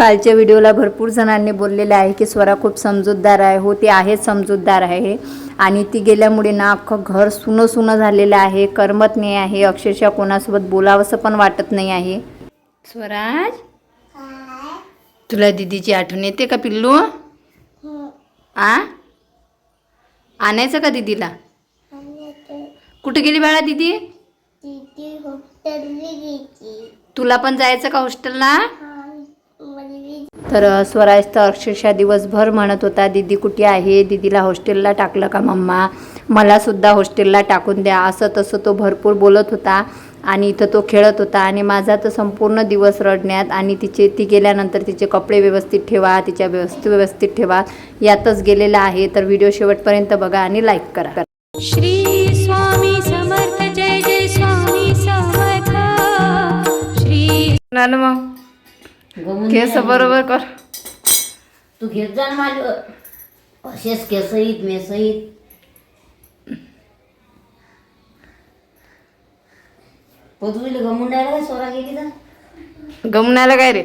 कालच्या व्हिडिओला भरपूर जणांनी बोललेले आहे की स्वरा खूप समजूतदार आहे. हो ती आहेच समजूतदार आहे आणि ती गेल्यामुळे ना अख्खं घर सुनं सुनं झालेलं आहे. करमत नाही आहे. अक्षरशः कोणासोबत बोलावंसं पण वाटत नाही आहे. स्वराज? तुला दीदीची आठवण येते का पिल्लू? आ? आणायचं का दीदीला? कुठे गेली बाळा दीदी? गेली. तुला पण जायचं का हॉस्टेलला? तर स्वराज तर अक्षरशः दिवसभर म्हणत होता दीदी कुठे आहे? दीदीला हॉस्टेलला टाकलं का मम्मा? मला सुद्धा हॉस्टेलला टाकून द्या. असं तसं तो भरपूर बोलत होता आणि इथं तो खेळत होता आणि माझा तर संपूर्ण दिवस रडण्यात आणि तिचे ती गेल्यानंतर तिचे कपडे व्यवस्थित ठेवा तिच्या व्यवस्थित व्यवस्थित ठेवा यातच गेलेला आहे. तर व्हिडिओ शेवटपर्यंत बघा आणि लाईक करा. श्री स्वामी समर्थ जय जय स्वामी समर्थ. श्री मग केस बरोबर कर. तू घेत जा ना माझ्या असेच केसईत मेसईत पदवीला गमून राहिला का सोरा गेली तर? गमनाला काय रे?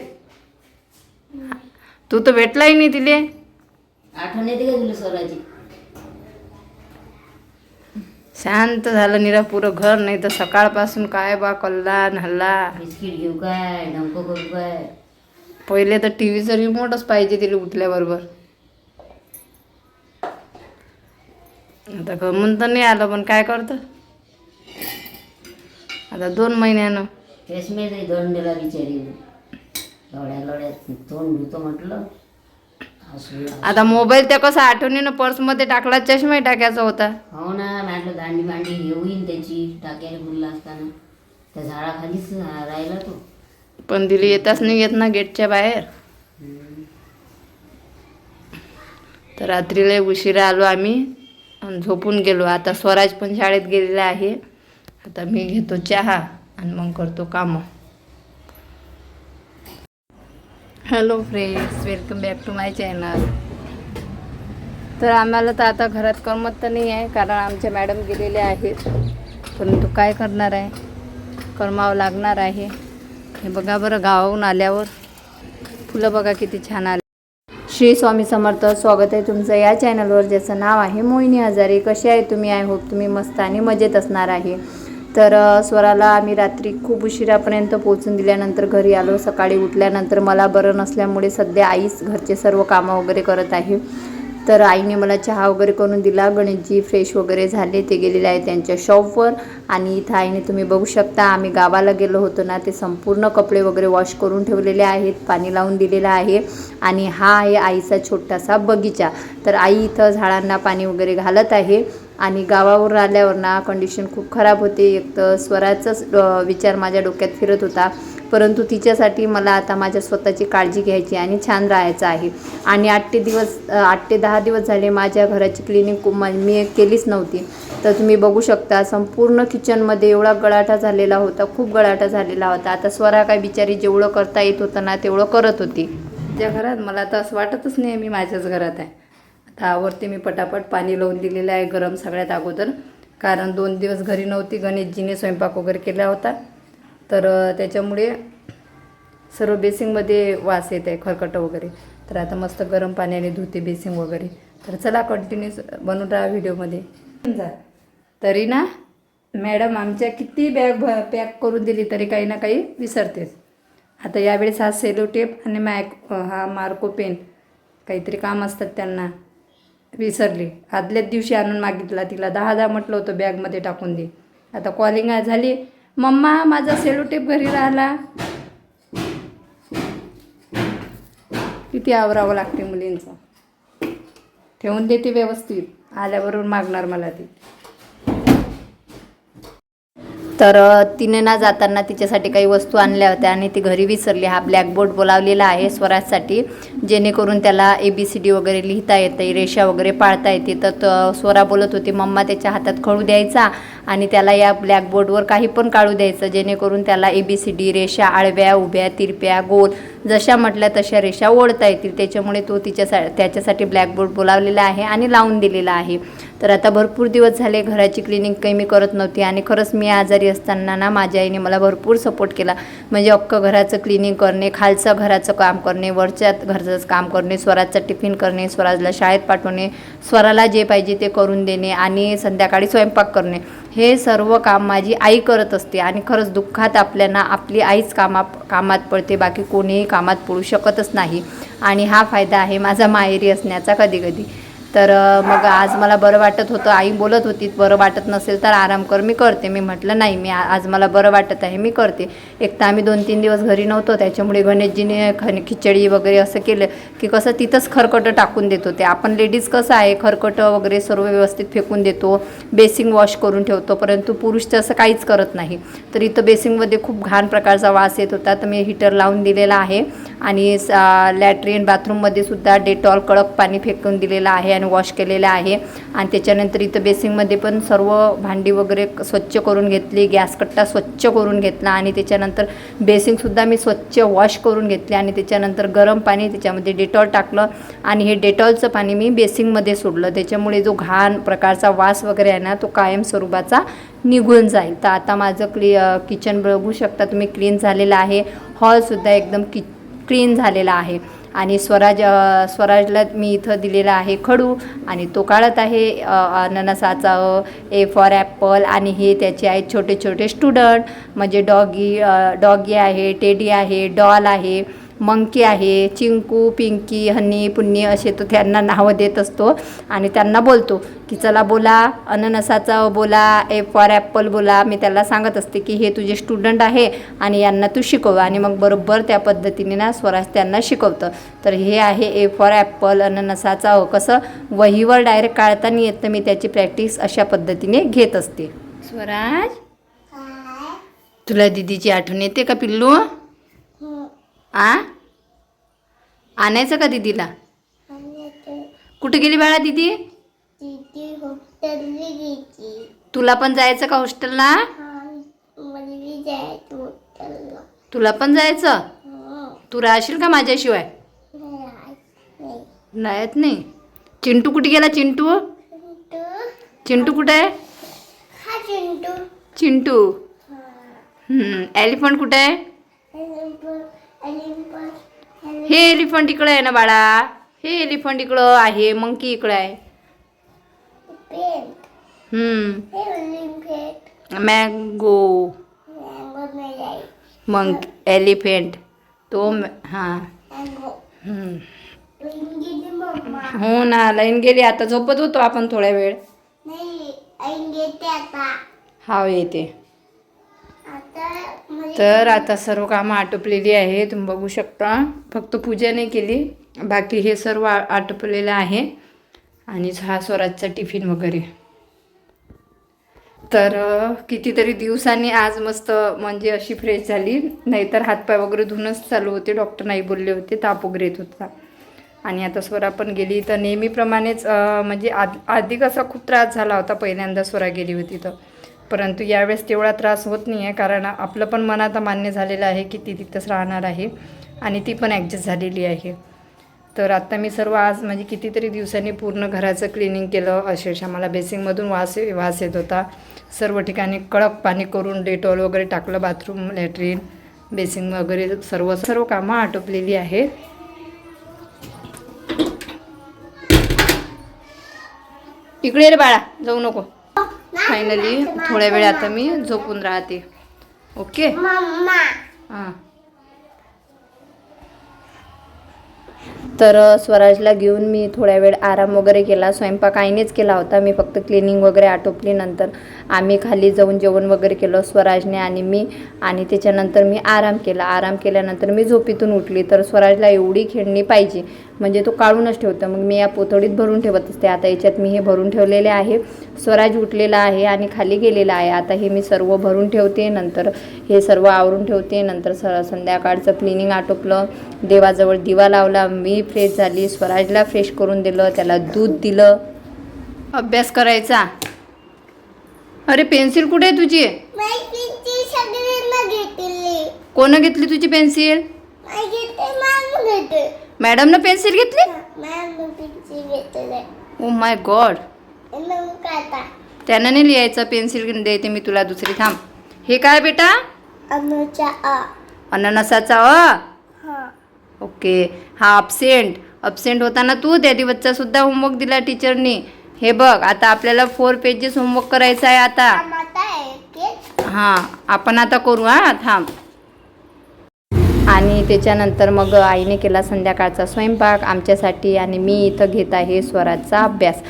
तू तर भेटलाही नाही तिले. आठवण येते का तुला सोराची? शांत झालं निरा पुरं घर नाही तर सकाळपासून काय बा कल्ला हल्ला बिस्किट घेऊ काय डंको करू काय? पहिले तर टी व्हीचं रिमोटच पाहिजे तिला उठल्याबरोबर. आता गमून तर नाही आलं पण काय करतं? आता दोन महिन्यानं. तेच मी ते दंडेला बिचारी लढ्या लढ्यात तोंड धुतो म्हटलं. हसू आता मोबाईल त्या कसं आठवणीनं पर्समध्ये टाकला चष्माही टाकायचा होता. हो ना म्हटलं दांडी मांडी येऊन त्याची टाक्याने बुडला असताना. त्या झाडाखालीच राहिला तो. पण दिली येताच नाही येत ना गेटच्या बाहेर. तर रात्रीला उशिरा आलो आम्ही आणि झोपून गेलो. आता स्वराज पण शाळेत गेलेला आहे. आता मी घेतो चहा आणि मग करतो कामं. Hello friends welcome back to my channel तर आम्हाला तर आता घरात करमत तर नाही आहे कारण आमच्या मॅडम गेलेले आहेत. परंतु काय करणार आहे? करमावं लागणार आहे. हे बघा बरं गावाहून आल्यावर. फुलं बघा किती छान आले. श्री स्वामी समर्थ स्वागत आहे तुमचं या चॅनलवर. ज्याचं नाव आहे मोहिनी हजारे. कसे आहे तुम्ही? आय होप तुम्ही मस्त आणि मजेत असणार आहे. तर स्वराला आम्ही रात्री खूप उशिरापर्यंत पोचून दिल्यानंतर घरी आलो. सकाळी उठल्यानंतर मला बरं नसल्यामुळे सध्या आईच घरचे सर्व कामं वगैरे करत आहे. तर आईने मला चहा वगैरे करून दिला. गणेशजी फ्रेश वगैरे झाले. ते गेलेले आहे त्यांच्या शॉपवर आणि इथं आईने तुम्ही बघू शकता आम्ही गावाला गेलो होतो ना ते संपूर्ण कपडे वगैरे वॉश करून ठेवलेले आहेत पाणी लावून दिलेलं आहे. आणि हा आहे आईचा छोटासा बगीचा. तर आई इथं झाडांना पाणी वगैरे घालत आहे. आणि गावावर आल्यावर ना कंडिशन खूप खराब होते. एक तर स्वराचाच विचार माझ्या डोक्यात फिरत होता. परंतु तिच्यासाठी मला आता माझ्या स्वतःची काळजी घ्यायची आणि छान राहायचं आहे. आणि आठ ते दिवस आठ ते दहा दिवस झाले माझ्या घराची क्लिनिक मी केलीच नव्हती. तर तुम्ही बघू शकता संपूर्ण किचनमध्ये एवढा गळाटा झालेला होता खूप गळाटा झालेला होता. आता स्वरा काय बिचारी जेवढं करता येत होतं ना तेवढं करत होती. त्या घरात मला तर असं वाटतच नाही मी माझ्याच घरात आहे. आता आवडते मी पटापट पाणी लावून दिलेलं आहे गरम सगळ्यात अगोदर. कारण दोन दिवस घरी नव्हती गणेशजीने स्वयंपाक वगैरे केला होता. तर त्याच्यामुळे सर्व बेसिंगमध्ये वास येत आहे खरकटं वगैरे. तर आता मस्त गरम पाण्याने धुते बेसिंग वगैरे. तर चला कंटिन्यूस बनून राहा व्हिडिओमध्ये. तरी ना मॅडम आमच्या किती बॅग भ पॅक करून दिली तरी काही ना काही विसरतेच. आता यावेळेस हा सेलो टेप आणि मॅक हा मार्को पेन काहीतरी काम असतात त्यांना. विसरली. आदल्याच दिवशी आणून मागितला तिला दहा दहा म्हटलं होतं बॅगमध्ये टाकून दे. आता कॉलिंग झाली. मम्मा माझा सेलोटेप घरी राहिला. किती आवरावं लागते मुलींचं. ठेवून देते व्यवस्थित. आल्याबरोबर मागणार मला ती. तर तिने ना जाताना तिच्यासाठी काही वस्तू आणल्या होत्या आणि ती घरी विसरली. हा ब्लॅकबोर्ड बोलावलेला आहे स्वराजसाठी जेणेकरून त्याला ए बी सी डी वगैरे लिहिता येते रेषा वगैरे पाळता येते. तर त- स्वरा बोलत होती मम्मा त्याच्या हातात खळू द्यायचा आणि त्याला या ब्लॅकबोर्डवर काही पण काढू द्यायचं जेणेकरून त्याला ए बी सी डी रेषा आळव्या उभ्या तिरप्या गोल जशा म्हटल्या तशा रेषा ओढता येतील. त्याच्यामुळे तो तिच्यासा त्याच्यासाठी ब्लॅकबोर्ड बोलावलेला आहे आणि लावून दिलेला आहे. तर आता भरपूर दिवस झाले घराची क्लिनिंग काही मी करत नव्हती आणि खरंच मी आजारी असताना ना माझ्या आईने मला भरपूर सपोर्ट केला. म्हणजे अख्खं घराचं क्लिनिंग करणे खालचं घराचं काम करणे वरच्या घरचं काम करणे स्वराजचा टिफिन करणे स्वराजला शाळेत पाठवणे स्वराला जे पाहिजे ते करून देणे आणि संध्याकाळी स्वयंपाक करणे. हे सर्व काम माझी आई करत असते आणि खरंच दुःखात आपल्याला आपली आईच कामा कामात पडते बाकी कोणीही कामात पडू शकतच नाही. आणि हा फायदा आहे माझा माहेरी असण्याचा कधी कधी तर मग आज मला बरं वाटत होतं. आई बोलत होती बरं वाटत नसेल तर आराम कर मी करते. मी म्हटलं नाही मी आज मला बरं वाटत आहे मी करते. एक तर आम्ही दोन तीन दिवस घरी नव्हतो त्याच्यामुळे गणेशजीने खन खिचडी वगैरे असं केलं की कसं तिथंच खरकटं टाकून देत होते. आपण लेडीज कसं आहे खरकटं वगैरे सर्व व्यवस्थित फेकून देतो बेसिंग वॉश करून ठेवतो परंतु पुरुष तसं काहीच करत नाही. तर इथं बेसिंगमध्ये खूप घाण प्रकारचा वास येत होता तर मी हिटर लावून दिलेला आहे. आणि लॅट्रिन बाथरूममध्ये सुद्धा डेटॉल कडक पाणी फेकून दिलेलं आहे आणि वॉश केलेलं आहे. आणि त्याच्यानंतर इथं बेसिंगमध्ये पण सर्व भांडी वगैरे स्वच्छ करून घेतली गॅस कट्टा स्वच्छ करून घेतला आणि त्याच्यानंतर बेसिंगसुद्धा मी स्वच्छ वॉश करून घेतली आणि त्याच्यानंतर गरम पाणी त्याच्यामध्ये डेटॉल टाकलं आणि हे डेटॉलचं पाणी मी बेसिंगमध्ये सोडलं. त्याच्यामुळे जो घाण प्रकारचा वास वगैरे आहे ना तो कायम स्वरूपाचा निघून जाईल. तर आता माझं क्लि किचन बघू शकता तुम्ही क्लीन झालेलं आहे. हॉलसुद्धा एकदम कि क्लीन झालेला आहे. आणि स्वराज स्वराजला मी इथं दिलेला आहे खडू आणि तो काढत आहे अननसाचा ए फॉर ॲपल आणि हे त्याचे आहेत छोटे छोटे स्टुडंट म्हणजे डॉगी डॉगी आहे टेडी आहे डॉल आहे. मंकी आहे चिंकू पिंकी हन्नी पुन्नी असे तो त्यांना नावं देत असतो आणि त्यांना बोलतो की चला बोला अननसाचा बोला ए फॉर ॲपल बोला. मी त्याला सांगत असते की हे तुझे स्टुडंट आहे आणि यांना तू शिकव. आणि मग बरोबर त्या पद्धतीने ना स्वराज त्यांना शिकवतं. तर हे आहे ए फॉर ॲपल अननसाचा कसं? वहीवर डायरेक्ट काढताना येतं मी त्याची प्रॅक्टिस अशा पद्धतीने घेत असते. स्वराज? काय? तुला दिदीची आठवण येते का पिल्लू. आ? आणायचं का दिदीला? कुठे गेली बाळा दिदी? तुला पण जायचं का हॉस्टेलला? तुला पण जायचं? तू राहशील का माझ्याशिवाय? नाही, येत नाहीत नाही. चिंटू कुठे गेला चिंटू? चिंटू कुठे? आहे चिंटू. चिंटू एलिफंट कुठे? आहे हे एलिफंट इकडं आहे ना बाळा. हे एलिफंट इकडं आहे मंकी इकडं आहे. हम्म, मँगो मंक एलिफंट तो म- हां. हो ना लाईन गेली आता झोपत होतो आपण थोड्या वेळ. नाही आई घेते आता. हा येते. तर आता सर्व कामं आटोपलेली आहे तुम्ही बघू शकता. फक्त पूजा नाही केली बाकी हे सर्व आटोपलेलं आहे. आणि हा स्वराजचा टिफिन वगैरे. तर कितीतरी दिवसांनी आज मस्त म्हणजे अशी फ्रेश झाली. नाहीतर हातपाय वगैरे धुणंच चालू होते डॉक्टर नाही बोलले होते ताप वगैरे येत होता. आणि आता स्वरा पण गेली. तर नेहमीप्रमाणेच म्हणजे आद आधी कसा खूप त्रास झाला होता पहिल्यांदा स्वरा गेली होती तर. परंतु यावेळेस तेवढा त्रास होत नाही आहे कारण आपलं पण मन आता मान्य झालेलं आहे की ती तिथंच राहणार आहे आणि ती पण ॲडजस्ट झालेली आहे. तर आत्ता मी सर्व आज म्हणजे कितीतरी दिवसांनी पूर्ण घराचं क्लिनिंग केलं. अक्षरशः मला बेसिंगमधून वास वास येत होता. सर्व ठिकाणी कडक पाणी करून डेटॉल वगैरे टाकलं बाथरूम लॅट्रिन बेसिंग वगैरे सर्व सर्व कामं आटोपलेली आहेत. इकडे रे बाळा जाऊ नको. फायनली थोड्या वेळ आता मी झोपून राहते. ओके हां. तर स्वराजला घेऊन मी थोड्या वेळ आराम वगैरे केला. स्वयंपाक आईनेच केला होता. मी फक्त क्लिनिंग वगैरे आटोपली. नंतर आम्ही खाली जाऊन जेवण वगैरे केलं स्वराजने आणि मी. आणि त्याच्यानंतर मी आराम केला. आराम केल्यानंतर मी झोपीतून उठली. तर स्वराजला एवढी खेळणी पाहिजे. म्हणजे तो काढूनच ठेवतो. मग मी या पोतडीत भरून ठेवत असते. आता याच्यात मी हे भरून ठेवलेले आहे. स्वराज उठलेला आहे आणि खाली गेलेला आहे. आता हे मी सर्व भरून ठेवते. नंतर हे सर्व आवरून ठेवते. नंतर स संध्याकाळचं क्लिनिंग आटोपलं. देवाजवळ दिवा लावला. मी फ्रेश झाली. स्वराजला फ्रेश करून दिलं. त्याला दूध दिलं. अभ्यास करायचा. अरे पेन्सिल कुठे आहे तुझी? कोणं घेतली तुझी पेन्सिल मॅडमनं पेन्सिल घेतली? ओ माय गॉड त्यानं नाही लिहायचं पेन्सिल देते मी तुला दुसरी थांब. हे काय बेटा? अननसाचा अ? हा. ओके. हा अपसेंट अपसेंट होता ना तू त्या दिवसचा सुद्धा होमवर्क दिला टीचरनी हे बघ आता आपल्याला फोर पेजेस होमवर्क करायचा आहे आता. हां आपण आता करू हां थांब. आणि त्याच्यानंतर मग आईने केला संध्याकाळचा स्वयंपाक. आमच्यासाठी आणि मी इथं घेत आहे स्वराजचा अभ्यास.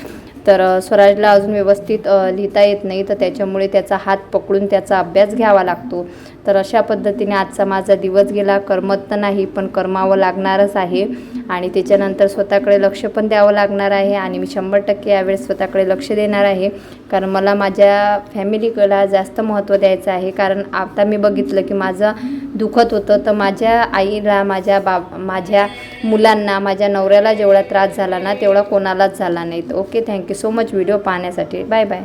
तर स्वराजला अजून व्यवस्थित लिहिता येत नाही. तर त्याच्यामुळे त्याचा हात पकडून त्याचा अभ्यास घ्यावा लागतो. तर अशा पद्धतीने आजचा माझा दिवस गेला. करमत तर नाही पण करमावं लागणारच आहे. आणि त्याच्यानंतर स्वतःकडे लक्ष पण द्यावं लागणार आहे. आणि मी शंभर टक्के यावेळेस स्वतःकडे लक्ष देणार आहे. कारण मला माझ्या फॅमिलीला जास्त महत्त्व द्यायचं आहे. कारण आता मी बघितलं की माझं दुखत होतं. तर माझ्या आईला माझ्या बाब माझ्या मुलांना माझ्या नवऱ्याला जेवढा त्रास झाला ना तेवढा कोणालाच झाला नाही. Okay thank you so much. Video पाहण्यासाठी. Bye bye.